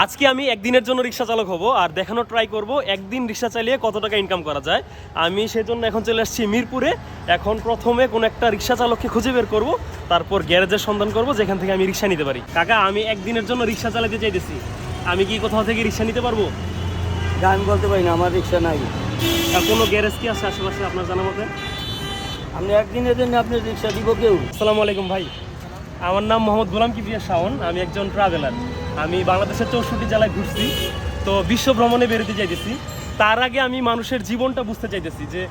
আজকে আমি একদিনের জন্য রিক্সা চালক হব আর দেখানো ট্রাই করব একদিন রিক্সা চালিয়ে কত টাকা ইনকাম করা যায়। আমি সেজন্য এখন চলে আসছি মিরপুরে। এখন প্রথমে কোনো একটা রিক্সা চালককে খুঁজে বের করব তারপর গ্যারেজের সন্ধান করব যেখান থেকে আমি রিক্সা নিতে পারি। কাকা আমি একদিনের জন্য রিক্সা চালাতে চাইতেছি। আমি কি কোথাও থেকে রিক্সা নিতে পারব? গান বলতে পারি না আমার রিক্সা নাই। আর কোনো গ্যারেজ কি আছে আশেপাশে আপনার জানা মতে? আপনি একদিনের জন্য আপনি রিক্সা দিব কেউ? আসসালামু আলাইকুম ভাই। আমার নাম মোহাম্মদ গোলাম কিবরিয়া শাওন আমি একজন ট্রাভেলার আমি বাংলাদেশের চৌষট্টি জেলায় ঘুরছি, তো বিশ্ব ভ্রমণে বেরোতে চাইতেছি। তার আগে আমি মানুষের জীবনটা বুঝতে চাইতেছি যে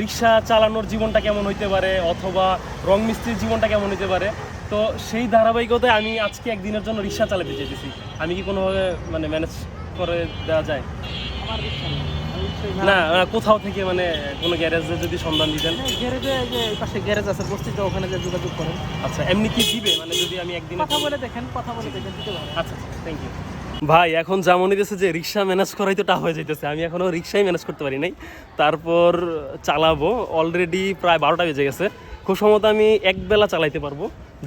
রিক্সা চালানোর জীবনটা কেমন হইতে পারে, অথবা রং মিস্ত্রির জীবনটা কেমন হইতে পারে। তো সেই ধারাবাহিকতায় আমি আজকে একদিনের জন্য রিক্সা চালাতে চাইতেছি। আমি কি কোনোভাবে মানে ম্যানেজ করে দেওয়া যায়? না কোথাও থেকে মানে কোনো গ্যারেজে যদি সন্ধান দিতেন? গ্যারেজে যে পাশে গ্যারেজ আছে বস্তিত ওখানে যে যোগাযোগ করেন। আচ্ছা এমনি কি দিবে? মানে যদি আমি একদিন কথা বলে দেখেন কথা বলে দেখেন দিতে পারেন আচ্ছা থ্যাংক ইউ ভাই এখন যেমন হইতেছে যে রিক্সা ম্যানেজ করাই তো টাফ হয়ে যাইতেছে আমি এখনও রিক্সাই ম্যানেজ করতে পারি নাই। তারপর চালাবো অলরেডি প্রায় বারোটা বেজে গেছে। খুব সম্ভবত আমি এক বেলা চালাইতে পারব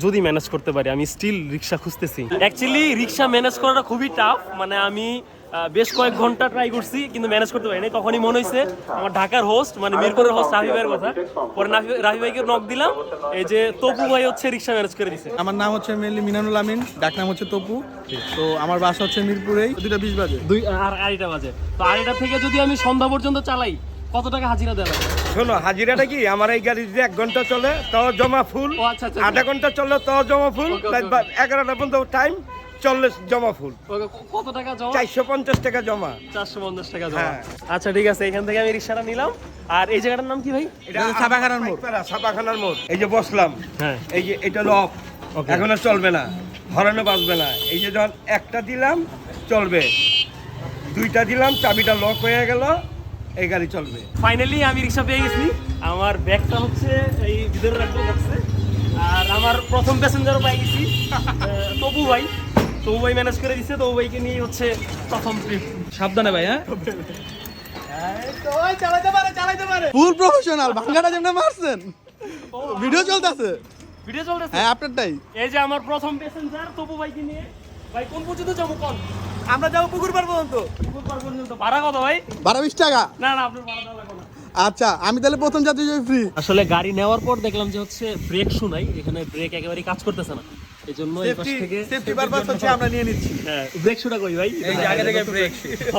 যদি ম্যানেজ করতে পারি। আমি স্টিল রিক্সা খুঁজতেছি। অ্যাকচুয়ালি রিক্সা ম্যানেজ করাটা খুবই টাফ মানে আমি বেশ কয়েক ঘণ্টা ট্রাই করছি কিন্তু ম্যানেজ করতে পারি নাই তখনই মনে হয়েছে আমার ঢাকার হোস্ট মানে মিরপুরের হোস্ট রাফি ভাইয়ের কথা। পরে রাফি ভাইকে নক দিলাম। এই যে তপু ভাই হচ্ছে রিক্সা ম্যানেজ করে দিছে। আমার নাম হচ্ছে মেনলি মিনানুল আমিন ডাক নাম হচ্ছে তপু। তো আমার বাসা হচ্ছে মিরপুরেই। দুটা বিশ বাজে। দুই আর আড়াইটা বাজে। তো আড়াইটা থেকে যদি আমি সন্ধ্যা পর্যন্ত চালাই কত টাকা হাজিরা দেওয়া? শোনো হাজিরাটা কি? আমার এই গাড়ি যদি এক ঘণ্টা চলে তাও জমা ফুল আচ্ছা আচ্ছা আধা ঘণ্টা চললে তাও জমা ফুল এগারোটা পর্যন্ত টাইম চললে জমা ফুল। কত টাকা জমা? চারশো পঞ্চাশ টাকা জমা। চারশো পঞ্চাশ টাকা জমা। হ্যাঁ। আচ্ছা ঠিক আছে এখান থেকে আমি রিক্সাটা নিলাম। আর এই জায়গাটার নাম কি ভাই? এটা ছাপাখানার মোড়। ছাপাখানার মোড়। এই যে বসলাম। হ্যাঁ। এই যে এটা হলো অফ এখন আর চলবে না। হরানো বাজবে না। এই যে যখন একটা দিলাম চলবে। দুইটা দিলাম চাবিটা লক হয়ে গেল এই গাড়ি চলবে। ফাইনালি আমি রিক্সা পেয়ে গেছি। আমার ব্যাগটা হচ্ছে এই ভিতরে রাখব বক্সে আর আমার প্রথম প্যাসেঞ্জারও পাই গেছি। আহ, তপু ভাই তপু ভাই ম্যানেজ করে দিচ্ছে তপু ভাইকে নিয়ে হচ্ছে প্রথম ট্রিপ সাবধানে ভাই হ্যাঁ? ফুল প্রফেশনাল ভাঙ্গাটা যেমন মারছেন। ভিডিও চলতেছে। ভিডিও চলতেছে। হ্যাঁ আপনারটাই। এই যে আমার প্রথম প্যাসেঞ্জার তপু ভাইকে নিয়ে। ভাই কোন পর্যন্ত যাব কোন? আমরা যাব পুকুর পার পর্যন্ত। পুকুর পাড় পর্যন্ত। ভাড়া কত ভাই? বারো বিশ টাকা। না না আপনার ভাড়া দেওয়া লাগবে না। আচ্ছা আমি তাহলে প্রথম যাত্রী ফ্রি আসলে গাড়ি নেওয়ার পর দেখলাম যে হচ্ছে ব্রেক শু নাই এখানে ব্রেক একেবারেই কাজ করতেছে না। এই জন্য এই পাশ থেকে সেফটি পারপাস হচ্ছে আমরা নিয়ে নিচ্ছি। হ্যাঁ ব্রেক শুটা কই ভাই। এই যে আগে থেকে ব্রেক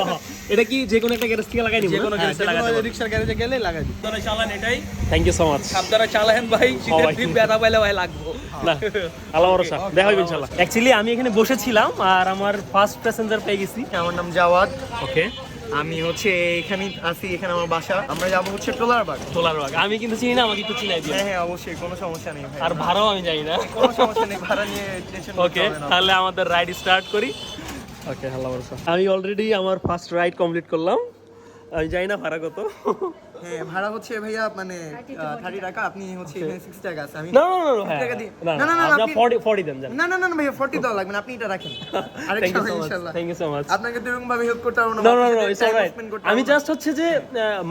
এটা কি যে কোনো একটা গ্যারেজ থেকে লাগাই নিব যে কোনো গ্যারেজে লাগাতে পারব রিক্সার গ্যারেজে গেলে লাগাই দিই চালান এটাই। থ্যাংক ইউ সো মাচ আপনারা চালান ভাই শীতের সবাই। দিন ব্যথা পাইলে ভাই লাগবো। না আল্লাহ ভরসা। দেখা হবে ইনশাআল্লাহ। অ্যাকচুয়ালি আমি এখানে বসেছিলাম আর আমার ফার্স্ট প্যাসেঞ্জার পেয়ে গেছি। আমার নাম জাওয়াদ ওকে আমি হচ্ছে এখানে আছি এখানে আমার বাসা। আমরা যাব হচ্ছে টোলারবাগ। টোলারবাগ। আমি কিন্তু চিনি না আমাকে একটু চিনাই দিও। হ্যাঁ হ্যাঁ অবশ্যই কোনো সমস্যা নেই ভাই আর ভাড়াও আমি জানি না। কোনো সমস্যা নেই ভাড়া নিয়ে টেনশন ওকে তাহলে আমাদের রাইড স্টার্ট করি। ওকে আল্লাহ আমি অলরেডি আমার ফার্স্ট রাইড কমপ্লিট করলাম। আমি জানি না ভাড়া কত হ্যাঁ ভাড়া হচ্ছে ভাইয়া মানে থার্টি টাকা আপনি হচ্ছে সিক্স টাকা আছে আমি না না না না হ্যাঁ টাকা দিই। না না, না না, না, আপনার আপনি- 40 40 দেন না না না না ভাইয়া ফোর্টি দেওয়া লাগবে না আপনি এটা রাখেন থ্যাংক আরেকটা ইউ সো মাচ ইনশাল্লাহ থ্যাংক ইউ সো মাচ আপনাকে দুরকম ভাবে হেল্প করতে পারব না না না না ইটস অলরাইট আমি জাস্ট হচ্ছে যে আহ,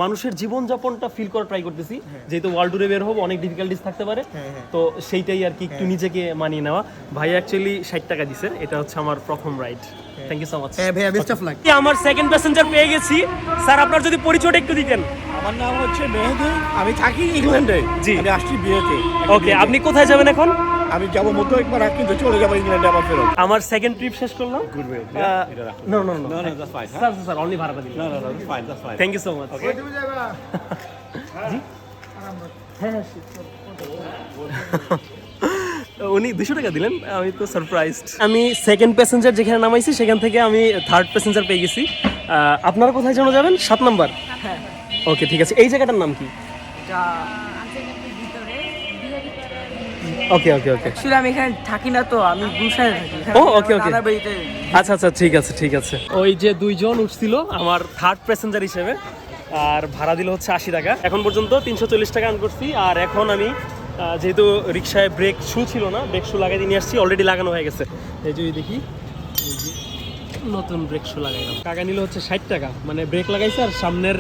মানুষের জীবনযাপনটা ফিল করার ট্রাই করতেছি যেহেতু ওয়ার্ল্ড ট্যুরে বের হব অনেক ডিফিকাল্টিস থাকতে পারে তো সেইটাই আর কি একটু নিজেকে মানিয়ে নেওয়া ভাই অ্যাকচুয়ালি ষাট টাকা দিছে এটা হচ্ছে আমার প্রথম ride thank you so much হ্যাঁ ভাইয়া বেস্ট অফ লাক আমার সেকেন্ড প্যাসেঞ্জার পেয়ে গেছি। স্যার আপনার যদি পরিচয়টা একটু দিতেন। আমার নাম হচ্ছে মেহেদি। আমি থাকি ইংল্যান্ডে। জি। আমি আসছি বিয়েতে। ওকে আপনি কোথায় যাবেন এখন? আমি যাব মতো একবার কিন্তু চলে যাব ইংল্যান্ডে আবার ফেরত। আমার সেকেন্ড ট্রিপ শেষ করলাম। No no no sir sir only ভাড়াটা দিন। থ্যাংক ইউ সো মাচ জি? হ্যাঁ হ্যাঁ, উনি দুশো টাকা দিলেন আমি তো সারপ্রাইজড আমি সেকেন্ড প্যাসেঞ্জার যেখানে নামাইছি সেখান থেকে আমি থার্ড প্যাসেঞ্জার পেয়ে গেছি। আপনারা কোথায় যেন যাবেন? সাত নাম্বার? ওকে ঠিক আছে। এই জায়গাটার নাম কি? ওকে ওকে ওকে অ্যাকচুয়ালি আমি এখানে থাকি না তো আমি গুলশানে থাকি। ও. নানার বাড়িতে আচ্ছা আচ্ছা ঠিক আছে ঠিক আছে। ওই যে দুইজন উঠছিল আমার থার্ড প্যাসেঞ্জার হিসেবে আর ভাড়া দিল হচ্ছে আশি টাকা। এখন পর্যন্ত তিনশো চল্লিশ টাকা আন করছি আর এখন আমি যেহেতু রিক্সায় ব্রেক শু ছিল না ব্রেক শু লাগাই নিয়ে আসছি অলরেডি লাগানো হয়ে গেছে। এই যে দেখি নতুন ব্রেক শু লাগাইলাম। টাকা নিল হচ্ছে ষাট টাকা মানে ব্রেক লাগাইছে আর সামনের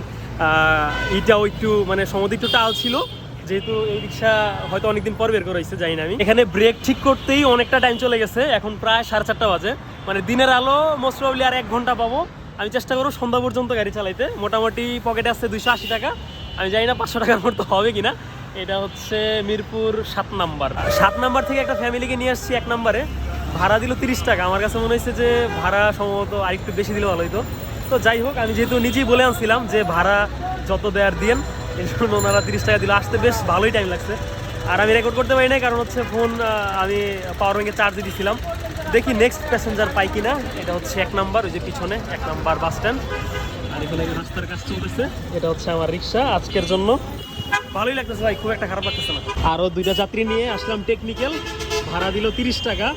ইটাও একটু মানে সমুদ্র একটু টাল ছিল। যেহেতু এই রিক্সা হয়তো অনেকদিন পর বের করা হয়েছে জানি না আমি। এখানে ব্রেক ঠিক করতেই অনেকটা টাইম চলে গেছে, এখন প্রায় সাড়ে চারটা বাজে। মানে দিনের আলো মোস্ট প্রবলি আর এক ঘণ্টা পাবো। আমি চেষ্টা করব সন্ধ্যা পর্যন্ত গাড়ি চালাইতে। মোটামুটি পকেটে আসছে দুইশো আশি টাকা। আমি জানি না পাঁচশো টাকার মতো হবে কিনা। এটা হচ্ছে মিরপুর সাত নাম্বার। সাত নাম্বার থেকে একটা ফ্যামিলিকে নিয়ে আসছি এক নাম্বারে। ভাড়া দিল তিরিশ টাকা। আমার কাছে মনে হয়েছে যে ভাড়া সম্ভবত আরেকটু বেশি দিলে ভালো হতো তো যাই হোক, আমি যেহেতু নিজেই বলে আনছিলাম যে ভাড়া যত দেয়ার দিয়েন এই জন্য ওনারা তিরিশ টাকা দিল। আসতে বেশ ভালোই টাইম লাগছে। আর আমি রেকর্ড করতে পারি না কারণ হচ্ছে ফোন আমি পাওয়ার ব্যাঙ্কে চার্জে দিয়েছিলাম দেখি নেক্সট প্যাসেঞ্জার পাই কিনা। এটা হচ্ছে এক নাম্বার, ওই যে পিছনে, এক নাম্বার বাস স্ট্যান্ড আর এখানে রাস্তার কাজ চলতেছে। এটা হচ্ছে আমার রিক্সা। আজকের জন্য ভালোই লাগতেছে ভাই খুব একটা খারাপ লাগতেছে না। আরও দুইটা যাত্রী নিয়ে আসলাম টেকনিক্যাল ভাড়া দিল তিরিশ টাকা।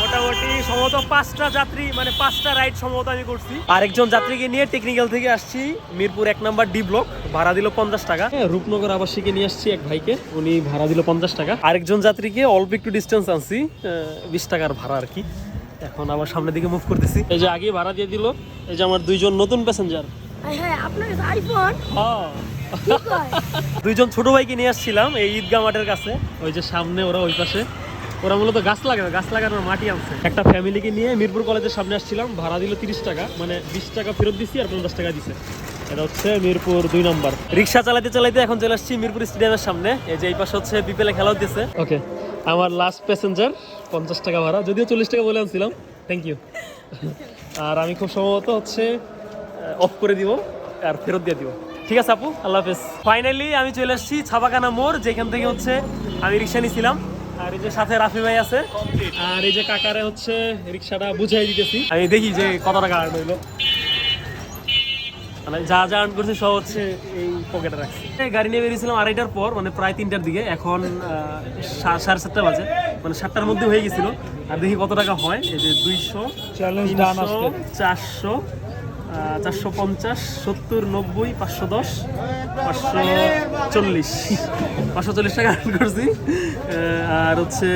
মোটামুটি সম্ভবত পাঁচটা যাত্রী মানে পাঁচটা রাইড সম্ভবত আমি করছি। আরেকজন যাত্রীকে নিয়ে টেকনিক্যাল থেকে আসছি মিরপুর এক নাম্বার ডি ব্লক ভাড়া দিল পঞ্চাশ টাকা। হ্যাঁ, রূপনগর আবাসিকে নিয়ে আসছি এক ভাইকে উনি ভাড়া দিল পঞ্চাশ টাকা। আরেকজন যাত্রীকে অল্প একটু ডিস্টেন্স আনছি বিশ টাকার ভাড়া আর কি। এখন আবার সামনের দিকে মুভ করতেছি। এই যে আগে ভাড়া দিয়ে দিল এই যে আমার দুইজন নতুন প্যাসেঞ্জার হ্যাঁ হ্যাঁ আপনার আইফোন কয় দুইজন ছোট ভাইকে নিয়ে আসছিলাম এই ঈদগাহ মাঠের কাছে। ওই যে সামনে ওরা ওই পাশে। ওরা মূলত গাছ লাগাবে গাছ লাগানোর মাটি আনছে। একটা ফ্যামিলিকে নিয়ে মিরপুর কলেজের সামনে আসছিলাম, ভাড়া দিল তিরিশ টাকা মানে বিশ টাকা ফেরত দিছি আর পঞ্চাশ টাকা দিছে। এটা হচ্ছে মিরপুর দুই নম্বর। রিক্সা চালাতে চালাতে এখন চলে আসছি মিরপুর স্টেডিয়ামের সামনে। এই যে এই পাশে হচ্ছে বিপিএলে খেলা হচ্ছে ওকে, আমার লাস্ট প্যাসেঞ্জার পঞ্চাশ টাকা ভাড়া, যদিও চল্লিশ টাকা বলে আনছিলাম। থ্যাংক ইউ আর আমি খুব সম্ভবত হচ্ছে অফ করে দিব আর ফেরত দিয়ে দিব। ঠিক আছে আপু? আল্লাহ হাফেজ। ফাইনালি আমি চলে এসেছি ছাপাখানা মোড় যেখান থেকে হচ্ছে আমি রিক্সা নিয়েছিলাম আর এই যে সাথে রাফি ভাই আছে। আর এই যে কাকারে হচ্ছে রিক্সাটা বুঝাই দিতেছি। আমি দেখি যে কত টাকা আর্ন হইল। মানে যা যা আর্ন করছে সব হচ্ছে এই পকেটে রাখছি। গাড়ি নিয়ে বেরিয়েছিলাম আড়াইটার পর মানে প্রায় তিনটার দিকে। এখন সাড়ে সাতটা বাজে। মানে সাতটার মধ্যে হয়ে গেছিল। আর দেখি কত টাকা হয়। এই যে দুইশো চারশো চারশো পঞ্চাশ সত্তর নব্বই পাঁচশো দশ পাঁচশো চল্লিশ। পাঁচশো চল্লিশ টাকা earn করছি। আর হচ্ছে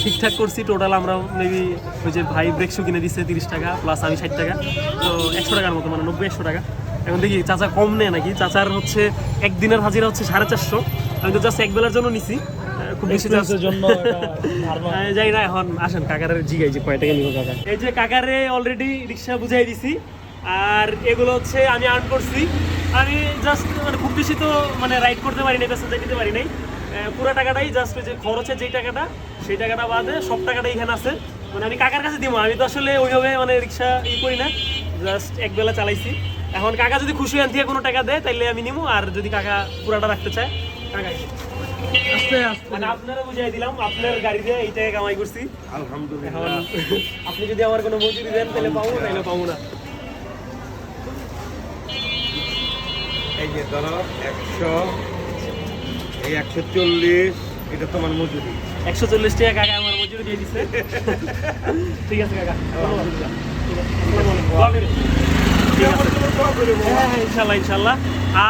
ঠিকঠাক করছি টোটাল আমরা মেবি ওই যে ভাই ব্রেক শু কিনে দিচ্ছে তিরিশ টাকা প্লাস আমি ষাট টাকা। তো একশো টাকার মতো মানে নব্বই একশো টাকা। এখন দেখি চাচা কম নেয় নাকি? চাচার হচ্ছে একদিনের হাজিরা হচ্ছে সাড়ে চারশো। আমি তো জাস্ট এক বেলার জন্য নিছি। খুব বেশি জন্য যাই না এখন আসেন কাকারের জিগাই যে কয় টাকা নিব কাকা। এই যে কাকারে অলরেডি রিক্সা বুঝাই দিছি। আর এগুলো হচ্ছে আমি আর্ন করছি। আমি জাস্ট মানে খুব বেশি তো মানে রাইড করতে পারি নাই প্যাসেঞ্জার নিতে পারি নাই। পুরো টাকাটাই জাস্ট যে খরচের যেই টাকাটা সেই টাকাটা বাদে সব টাকাটা এখানে আছে। মানে আমি কাকার কাছে দিব আমি তো আসলে ওইভাবে মানে রিক্সা ই করি না। জাস্ট এক বেলা চালাইছি। এখন কাকা যদি খুশি হন থেকে কোনো টাকা দেয় তাহলে আমি নিবো। আর যদি কাকা পুরাটা রাখতে চায় কাকা আস্তে আস্তে। মানে আপনারা বুঝাই দিলাম আপনার গাড়িতে এই টাকা কামাই করছি। আলহামদুলিল্লাহ। আপনি যদি আমার কোনো মজুরি দেন তাহলে পাবো নাহলে পাবো না। এই যে ধরো একশো এই একশো চল্লিশ এটা তোমার মজুরি। একশো চল্লিশ টাকা কাকা আমার মজুরি দিয়ে দিচ্ছে ঠিক আছে কাকা আছে। হ্যাঁ, হ্যাঁ, ইনশাল্লাহ ইনশাল্লাহ।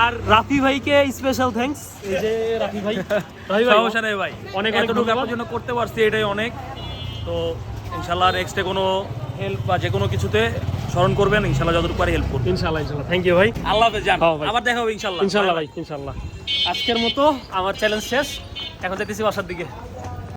আর রাফি ভাইকে স্পেশাল থ্যাঙ্কস এই যে রাফি ভাই। রাফি ভাই সমস্যা নেই ভাই। অনেক অনেক এতটুকু ধন্যবাদ। জন্য করতে পারছি এটাই অনেক। তো ইনশাল্লাহ নেক্সটে কোনো হেল্প বা যে কোনো কিছুতে স্মরণ করবেন ইনশাল্লাহ যতটুকু পারি হেল্প করবেন ইনশাল্লাহ ইনশাল্লাহ। থ্যাংক ইউ ভাই। আল্লাহ হাফেজ জান হ্যাঁ। আবার দেখা হবে ইনশাল্লাহ। ইনশাল্লাহ ভাই ইনশাল্লাহ। আজকের মতো আমার চ্যালেঞ্জ শেষ। এখন যেতেছি বাসার দিকে।